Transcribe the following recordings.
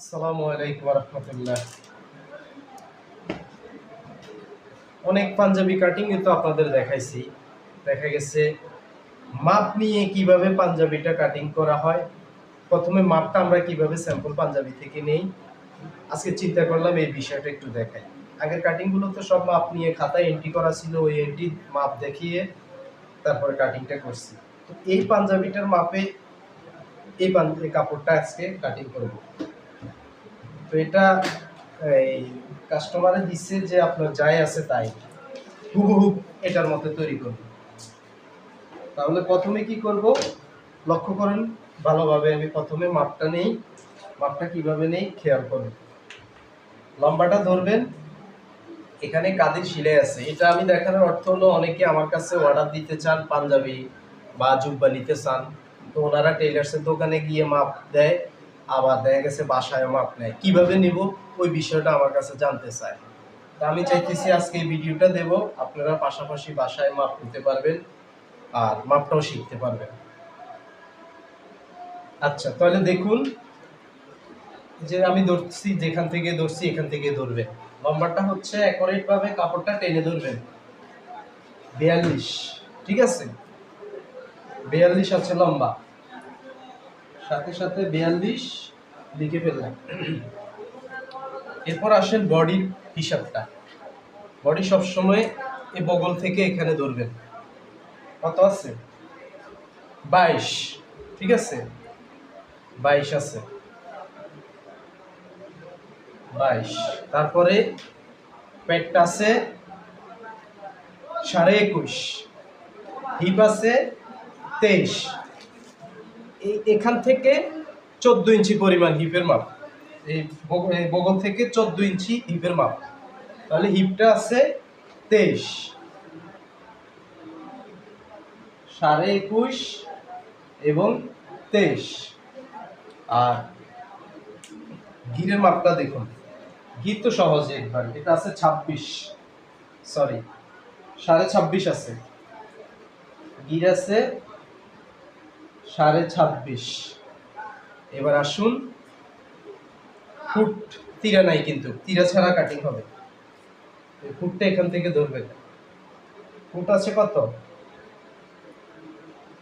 আসসালামু আলাইকুম রহমতুল্লাহ অনেক পাঞ্জাবি কাটিং তো আপনাদের দেখাইছি। দেখা গেছে মাপ নিয়ে কীভাবে পাঞ্জাবিটা কাটিং করা হয়, প্রথমে মাপটা আমরা কীভাবে স্যাম্পল পাঞ্জাবি থেকে নেই। আজকে চিন্তা করলাম এই বিষয়টা একটু দেখাই। আগের কাটিংগুলো তো সব মাপ নিয়ে খাতায় এন্ট্রি করা ছিল, ওই এন্ট্রি মাপ দেখিয়ে তারপরে কাটিংটা করছি। তো এই পাঞ্জাবিটার মাপে এই কাপড়টা আজকে কাটিং করব। তো এটা, এই কাস্টমারে দিচ্ছে যে আপনার যাই আছে তাই। হুবহু এটার মতো তৈরি করব। তাহলে প্রথমে কি করব? লক্ষ্য করেন, ভালোভাবে আমি প্রথমে মাপটা নেই। মাপটা কীভাবে নেই খেয়াল করুন। লম্বাটা ধরবেন। এখানে কাদের সিলাই আছে। এটা আমি দেখানোর অর্থ হলো, অনেকে আমার কাছে অর্ডার দিতে চান, পাঞ্জাবি বা জুব্বা নিতে চান, তো ওনারা টেইলার্সের দোকানে গিয়ে মাপ দেয়। আবার দেখা গেছে বাসায় মাপ নেয়। কীভাবে নিব? ওই বিষয়টা আমার কাছে জানতে চায়। তা আমি চাইতেছি আজকে এই ভিডিওটা দেব। আপনারা পাশাপাশি বাসায় মাপ নিতে পারবেন আর মাপটাও শিখতে পারবেন। আচ্ছা তাহলে দেখুন। যে আমি ধরছি, যেখান থেকে ধরছি, এখান থেকে ধরবে। লম্বাটা হচ্ছে ভাবে কাপড়টা টেনে ধরবেন। বিয়াল্লিশ, ঠিক আছে? বিয়াল্লিশ আছে লম্বা। সাথে সাথে বিয়াল্লিশ লিখে ফেললাম। এরপর আসেন বডির হিসাবটা। বডি সবসময় এ বগল থেকে এখানে ধরবেন। কত আছে? বাইশ। ঠিক আছে? বাইশ আছে। বাইশ। তারপরে পেটটা আছে সাড়ে একুশ। হিপ আছে তেইশ। এই এখান থেকে চোদ্দ ইঞ্চি পরিমাণ হিপের মাপ। এই বগ- এই বগল থেকে চোদ্দ ইঞ্চি হিপের মাপ। তাহলে হিপটা আছে তেইশ। সাড়ে একুশ এবং তেইশ। আর গিরের মাপটা দেখুন। গির তো সহজে একবার, এটা আছে ছাব্বিশ। সরি, সাড়ে ছাব্বিশ আছে। গির আছে সাড়ে ছাব্বিশ। এবার আসুন ফুট তীরা নাই কিন্তু, তীরা ছাড়া কাটিং হবে। ফুটটা এখান থেকে ধরবেন। ফুট আছে কত?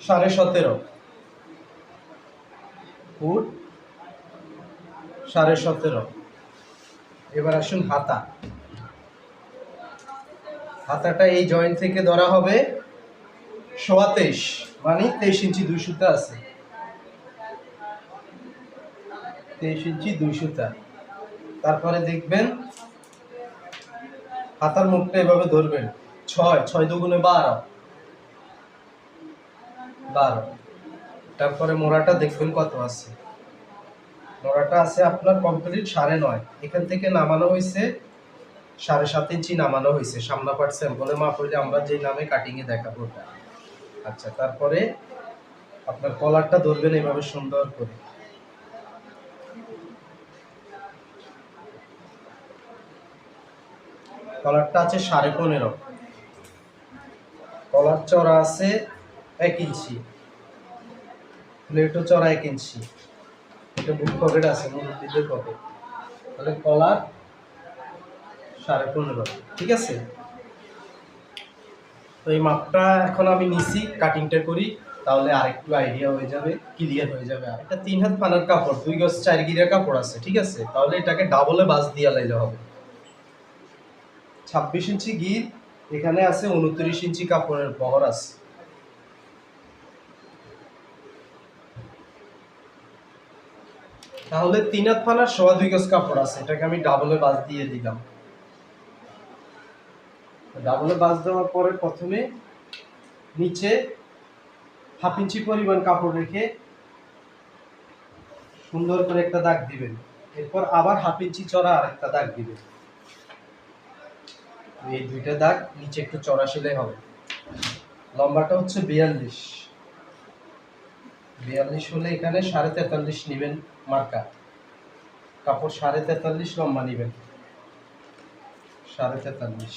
সাড়ে সতেরো। ফুট সাড়ে সতেরো। এবার আসুন হাতা। হাতাটা এই জয়েন্ট থেকে ধরা হবে সোয়া মানে তেইশ ইঞ্চি দুই সুতা আছে। তেইশ ইঞ্চি দুই সুতা। তারপরে দেখবেন হাতার মুখটা এভাবে ধরবেন। ছয় ছয় দুগুণে বারো। বারো। তারপরে মোড়াটা দেখবেন কত আছে। মোড়াটা আছে আপনার কমপ্লিট সাড়ে নয়। এখান থেকে নামানো হয়েছে সাড়ে সাত ইঞ্চি নামানো হয়েছে। সামনা পার্ট স্যাম্পলে মাপ হইলে আমরা যে নামে কাটিংয়ে দেখাবো ওটা। আচ্ছা তারপরে আপনার কলারটা ধরবেন এভাবে সুন্দর করে। কলারটা আছে সাড়ে পনেরো। কলার চড়া আছে এক ইঞ্চি। প্লেটও চড়া এক ইঞ্চি। এটা বুক পকেট আছে, মুরব্বীদের পকেট তাহলে কলার সাড়ে পনেরো, ঠিক আছে? তো এই মাপটা এখন আমি নিছি কাটিংটা করি, তাহলে আরেকটু আইডিয়া হয়ে যাবে ক্লিয়ার হয়ে যাবে। আর এটা তিন হাত পানার কাপড়, দুই গজ চার গিরা কাপড় আছে, ঠিক আছে? তাহলে এটাকে ডাবলে বাস দিয়ে লাইলে হবে। ছাব্বিশ ইঞ্চি গির, এখানে আছে উনত্রিশ ইঞ্চি কাপড়ের বহর আছে। তাহলে তিন হাত পানার সোয়া দুই গজ কাপড় আছে, এটাকে আমি ডাবলে বাস দিয়ে দিলাম। ডাবলে বাস দেওয়ার পরে প্রথমে নিচে হাফ ইঞ্চি পরিমাণ কাপড় রেখে সুন্দর করে একটা দাগ দিবেন। এরপর আবার হাফ ইঞ্চি চড়া আর একটা দাগ দিবেন। এই দুইটা দাগ নিচে একটু চড়া সেলাই হবে। লম্বাটা হচ্ছে বিয়াল্লিশ। বিয়াল্লিশ হলে এখানে সাড়ে তেতাল্লিশ নেবেন মার্কা। কাপড় সাড়ে তেতাল্লিশ, লম্বা নেবেন। সাড়ে তেতাল্লিশ।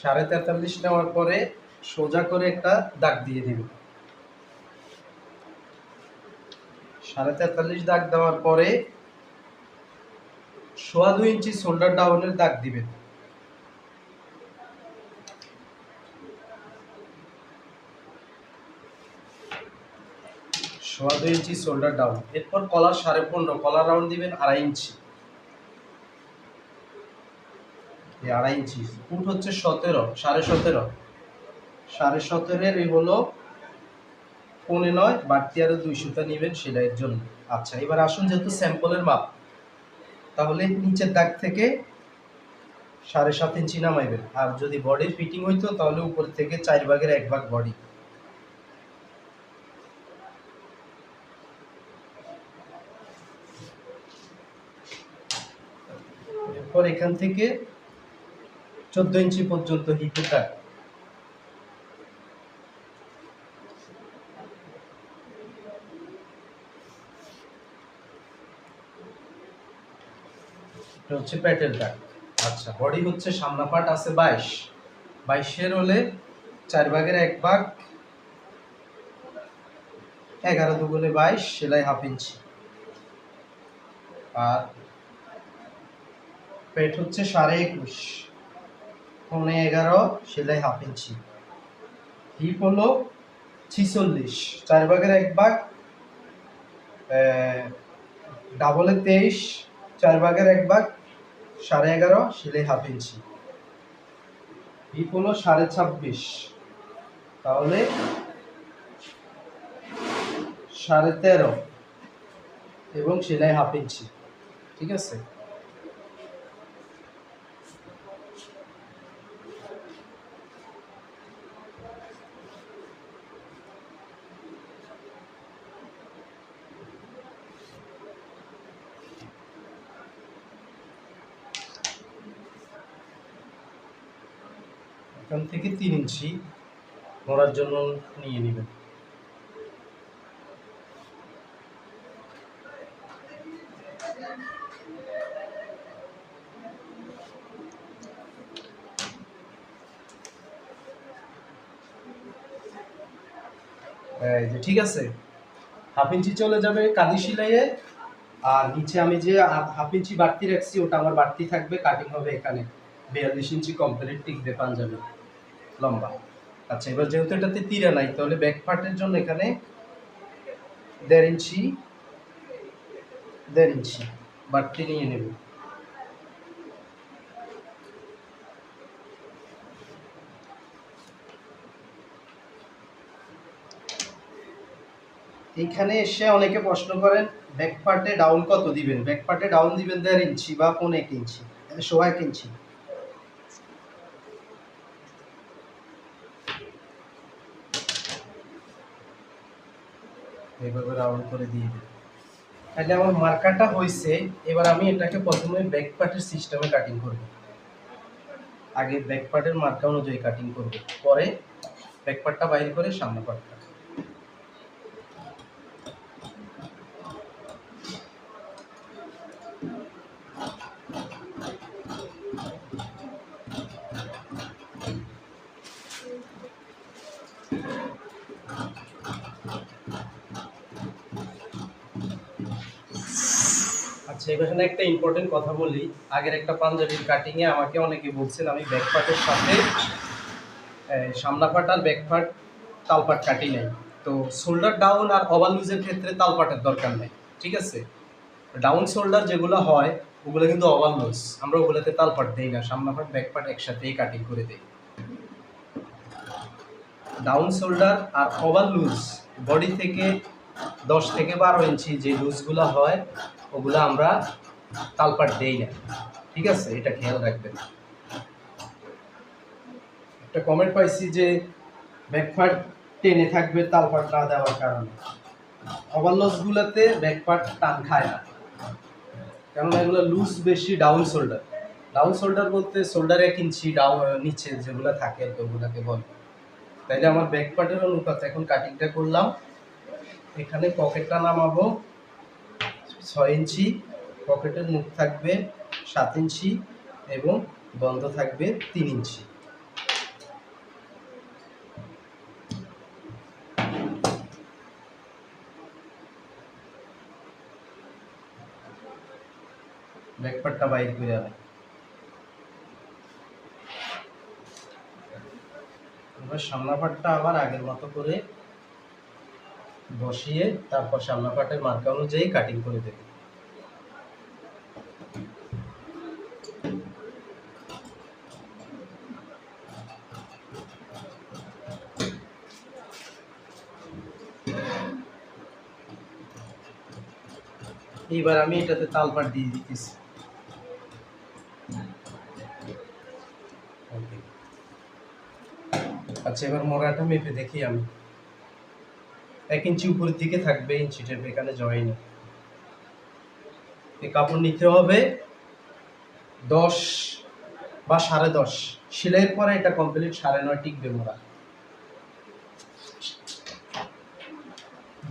সাড়ে তেতাল্লিশ নেওয়ার পরে সোজা করে একটা দাগ দিয়ে দিবেন সাড়ে তেতাল্লিশ দাগ দেওয়ার পরে সোয়া দুই ইঞ্চি শোল্ডার ডাউনের দাগ দিবেন। সোয়া দুই ইঞ্চি শোল্ডার ডাউন। এরপর কলার সাড়ে পনেরো, কলার রাউন্ড দিবেন আড়াই ইঞ্চি এই আড়াই ইঞ্চি। ফুট হচ্ছে সতেরো, সাড়ে সতেরো। সাড়ে সতেরোর এই হলো পৌনে নয়, বাড়তি আরও দুই সুতা নেবেন সেলাইয়ের জন্য। আচ্ছা এবার আসুন যেহেতু স্যাম্পলের মাপ। তাহলে নিচের দাগ থেকে সাড়ে সাত ইঞ্চি নামাইবেন। আর যদি বডির ফিটিং হইতো, তাহলে উপর থেকে চার ভাগের এক ভাগ বডি। এরপর এখান থেকে চোদ্দ ইঞ্চি পর্যন্ত এটা হচ্ছে প্যাটেল আচ্ছা বডি হচ্ছে সামনা পাট আছে বাইশ। বাইশের হলে চার ভাগের এক ভাগ, এগারো দুগুণে বাইশ, সেলাই হাফ ইঞ্চি আর পেট হচ্ছে সাড়ে একুশ। পৌনে এগারো, সেলাই হাফ ইঞ্চি। হিপ হলো ছিচল্লিশ, চার ভাগের এক ভাগ ডাবলে তেইশ, চার ভাগের এক ভাগ, সাড়ে এগারো, সেলাই হাফ ইঞ্চি। হিপ হলো সাড়ে ছাব্বিশ, তাহলে সাড়ে তেরো, এবং সেলাই হাফ ইঞ্চি, ঠিক আছে এখান থেকে তিন ইঞ্চি মোড়ার জন্য নিয়ে নেবেন। ঠিক আছে, হাফ ইঞ্চি চলে যাবে কাদি সিলাইয়ে, আর নিচে আমি যে হাফ ইঞ্চি বাড়তি রাখছি, ওটা আমার বাড়তি থাকবে কাটিং হবে এখানে। বিয়াল্লিশ ইঞ্চি কমপ্লিট টিকবে পাঞ্জাবি লম্বা। আচ্ছা এবার যেহেতু এটাতে তীরা নাই, তাহলে ব্যাক পার্টের জন্য এখানে দেড় ইঞ্চি দেড় ইঞ্চি বাড়তি নিয়ে নেব। এইখানে এসে অনেকে প্রশ্ন করেন ব্যাক পার্টে ডাউন কত দিবেন? ব্যাক পার্টে ডাউন দিবেন দেড় ইঞ্চি বা পৌনে এক ইঞ্চি সোয়া এক ইঞ্চি। এইভাবে রাউন্ড করে দিয়ে দিই তাহলে আমার মার্কারটা হয়েছে এবার আমি এটাকে প্রথমে ব্যাক পার্টের সিস্টেমে কাটিং করব। আগে ব্যাক পার্টের মার্কা অনুযায়ী কাটিং করব। পরে ব্যাক পার্টটা বাইর করে সামনে পার্টটা এখানে একটা ইম্পর্টেন্ট কথা বলি। আগের একটা পাঞ্জাবির কাটিং এ আমাকে অনেকে বলছেন আমি ব্যাক পার্টের সাথে আহ, সামনা পার্ট আর ব্যাক পার্ট তাল পার্ট কাটি নাই। তো শোল্ডার ডাউন আর ওভার লুজের ক্ষেত্রে তাল পার্টের দরকার নেই ঠিক আছে? ডাউন শোল্ডার যেগুলো হয় ওগুলো কিন্তু ওভার লুজ আমরা ওগুলোতে তাল পার্ট দেই না সামনা পার্ট ব্যাক একসাথেই কাটিং করে দেই। ডাউন শোল্ডার আর ওভার লুজ বডি থেকে দশ থেকে বারো ইঞ্চি যে লুজগুলো হয় ওগুলো আমরা তালপাট দেই না। ঠিক আছে? এটা খেয়াল রাখবেন। একটা কমেন্ট পাইছি যে, ব্যাকপার্ট টেনে থাকবে তালপাট না দেওয়ার কারণে। ওভারলসগুলোতে ব্যাকপার্ট টান খায় না। কারণ এগুলো লুজ বেশি ডাউন শোল্ডার ডাউন শোল্ডার বলতে শোল্ডার এক ইঞ্চি ডাউন নিচে যেগুলো থাকে ওগুলোকে বলে। তাইলে আমার ব্যাক পার্টের অনুপাত এখন কাটিংটা করলাম। এখানে পকেটটা নামাবো। ছয় ইঞ্চি, পকেটের মুখ থাকবে সাত ইঞ্চি এবং বন্ধ থাকবে তিন ইঞ্চি। ব্যাকপারটা বাইর করে আনে। এবার সামনা পাটটা আবার আগের মতো করে বসিয়ে তারপর সামনা পাটের মার্কা অনুযায়ী কাটিং করে দেবে। এইবার আমি এটাতে তালপাট দিয়ে দিতেছি। আচ্ছা এবার মোড়াটা মেপে দেখি আমি। এক ইঞ্চি উপরের দিকে থাকবে, ইঞ্চি টেপ এখানে জয়েন। এই কাপড় নিতে হবে দশ বা সাড়ে দশ। সেলাইয়ের পরে এটা কমপ্লিট সাড়ে নয় টিকবে মোড়া।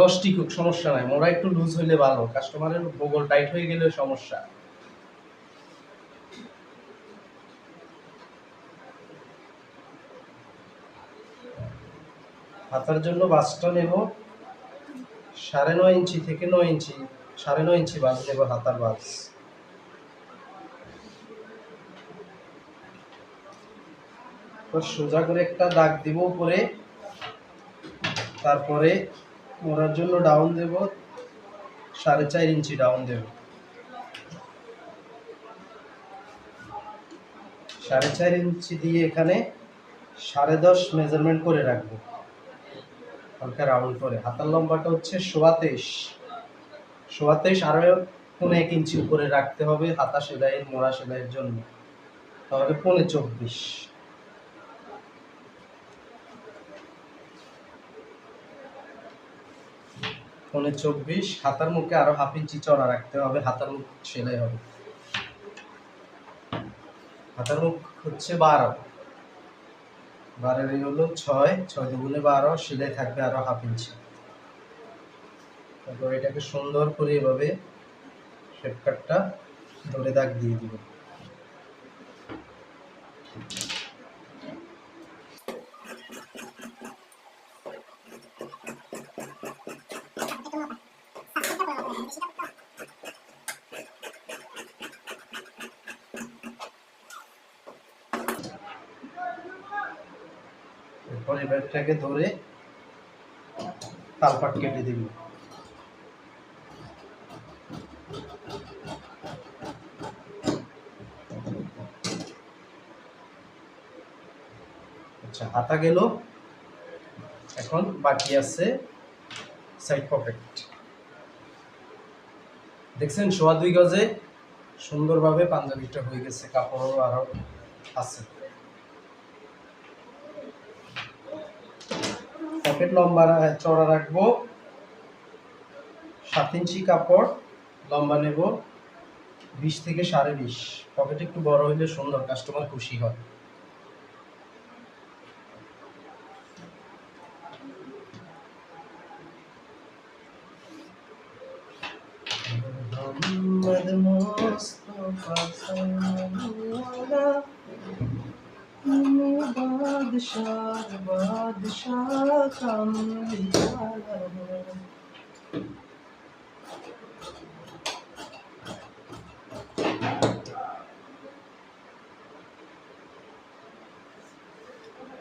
দশ টিকুক, সমস্যা নাই। মোড়া একটু লুজ হইলে ভালো। কাস্টমারের বগল টাইট হয়ে গেলে সমস্যা। হাতার জন্য বাসটা নেব। সাড়ে নয় ইঞ্চি থেকে নয় ইঞ্চি, সাড়ে নয় ইঞ্চি বাস নেব হাতার বাস সোজা করে একটা দাগ দিব উপরে, তারপরে মোড়ার জন্য ডাউন দেব, সাড়ে চার ইঞ্চি ডাউন দেব। সাড়ে চার ইঞ্চি দিয়ে এখানে সাড়ে দশ মেজারমেন্ট করে রাখব। হালকা রাউন্ড করে। হাতার লম্বাটা হচ্ছে সোয়া তেইশ। সোয়া তেইশ আরও পনেরো এক ইঞ্চি উপরে রাখতে হবে হাতা সেলাইয়ের, মোড়া সেলাইয়ের জন্য। তাহলে পনেরো চব্বিশ। পনেরো চব্বিশ। হাতার মুখে আরও হাফ ইঞ্চি চড়া রাখতে হবে, হাতার মুখ সেলাই হবে। হাতার মুখ হচ্ছে বারো। এই হলো ছয় ছয় দুগুণে বারো সেলাই থাকবে আরও হাফ ইঞ্চি তারপর এটাকে সুন্দর করে এভাবে শেপকাটটা ধরে দাগ দিয়ে দিব। এরপর এবারটাকে ধরে তালপাট কেটে দিব আচ্ছা হাতা গেল। এখন বাকি আছে সাইড পকেট দেখছেন সোয়া দুই গজে সুন্দরভাবে পাঞ্জাবিটা হয়ে গেছে, কাপড়ও আরও আছে। পকেট লম্বা চড়া রাখব। সাত ইঞ্চি কাপড় লম্বা নেব। বিশ থেকে সাড়ে বিশ। পকেট একটু বড় হইলে সুন্দর, কাস্টমার খুশি হয়। মোহাম্মদ মুস্তাফা সাল্লাল্লাহু তুমি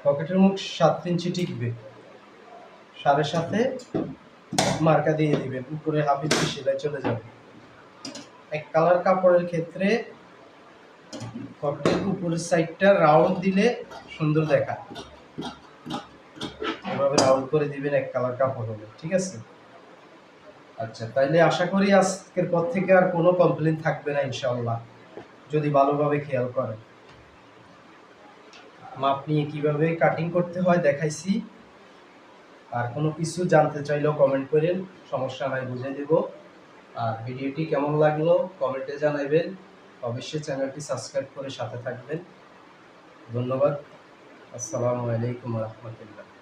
পকেটের মুখ সাত ইঞ্চি টিকবে। সাড়ে সাথে মার্কা দিয়ে দিবেন, উপরে হাফ ইঞ্চি সেলাই চলে যাবে। এক কালার কাপড়ের ক্ষেত্রে পকেটের উপরের সাইডটা রাউন্ড দিলে সুন্দর দেখা এভাবে রাউন্ড করে দিবেন এক কালার কাপড় হলে, ঠিক আছে? আচ্ছা তাইলে আশা করি আজকের পর থেকে আর কোনো কমপ্লেন থাকবে না ইনশাআল্লাহ, যদি ভালোভাবে খেয়াল করেন। মাপ নিয়ে কীভাবে কাটিং করতে হয় দেখাইছি, আর কোনো কিছু জানতে চাইলেও কমেন্ট করেন, সমস্যা নাই বুঝিয়ে দেব। আর ভিডিওটি কেমন লাগল কমেন্টে জানাবেন অবশ্যই চ্যানেলটি সাবস্ক্রাইব করে সাথে থাকবেন। ধন্যবাদ, আসসালামু আলাইকুম রহমতুল্লাহ।